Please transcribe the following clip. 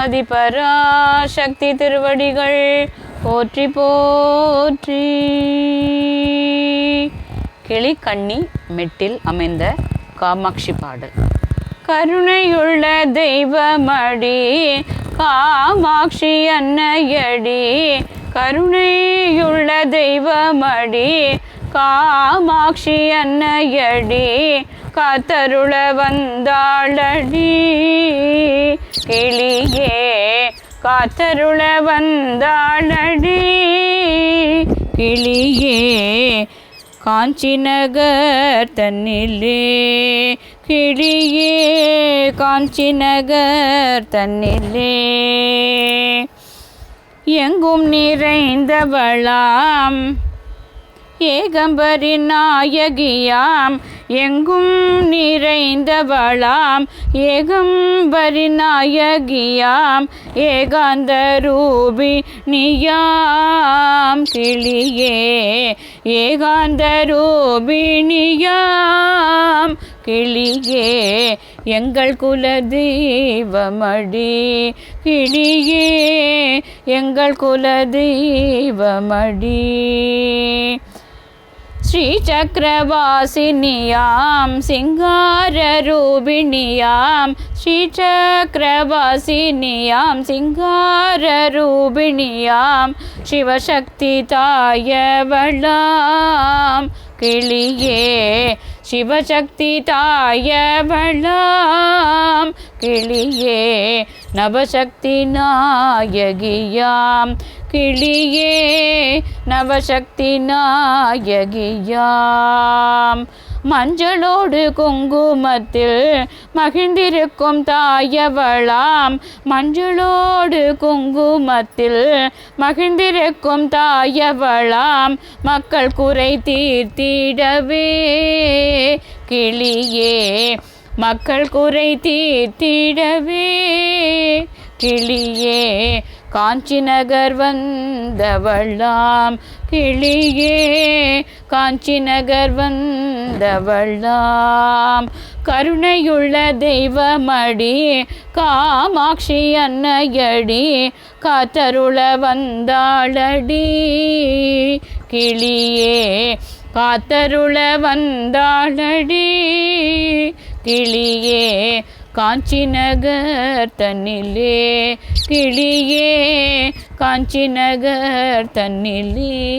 அதிபராசக்தி திருவடிகள் போற்றி போற்றி. கிளிக்கண்ணி மெட்டில் அமைந்த காமாட்சி பாடல். கருணையுள்ள தெய்வமடி காமாட்சி அன்னையடி. கருணையுள்ள தெய்வமடி காமாட்சி அன்னையடி. காத்தருள வந்தாளடி. கிளியே காத்தருள வந்தாளடி. கிளியே காஞ்சி நகர் தன்னிலே. கிளியே காஞ்சி நகர் தன்னிலே. எங்கும் நிறைந்தவளாம். ஏகம்பரி நாயகியாம் எங்கும் நிறைந்தவளாம். ஏகம்பரி நாயகியாம் ஏகாந்த ரூபி நியாம் கிளியே ஏகாந்த ரூபிணியாம் கிளியே எங்கள் குல தெய்வமடி கிளியே எங்கள் குல தெய்வமடி श्रीचक्रवासिन्यां सिङ्गाररूपिण्यां श्रीचक्रवासिन्यां सिङ्गाररूपिण्यां शिवशक्तितायवळां किळिये கிளியே நவசக்தி நாயகியாம் கிளியே நவசக்தி நாயகியாம் மஞ்சளோடு குங்குமத்தில் மகிழ்ந்திருக்கும் தாயவளாம். மஞ்சளோடு குங்குமத்தில் மகிழ்ந்திருக்கும் தாயவளாம். மக்கள் குறை தீர்த்திடவே. கிளியே மக்கள் குறை தீர்த்திடவே கிளியே காஞ்சி நகர் வந்தவள்ளாம் கிளியே காஞ்சி நகர் வந்தவள்ளாம் கருணையுள்ள தெய்வமடி காமாட்சி அன்னையடி காத்தருள வந்தாளடி. கிளியே காத்தருள வந்தாளடி. கிளியே காஞ்சி நகர் தன்னிலே. கிளியே காஞ்சி நகர் தன்னிலே.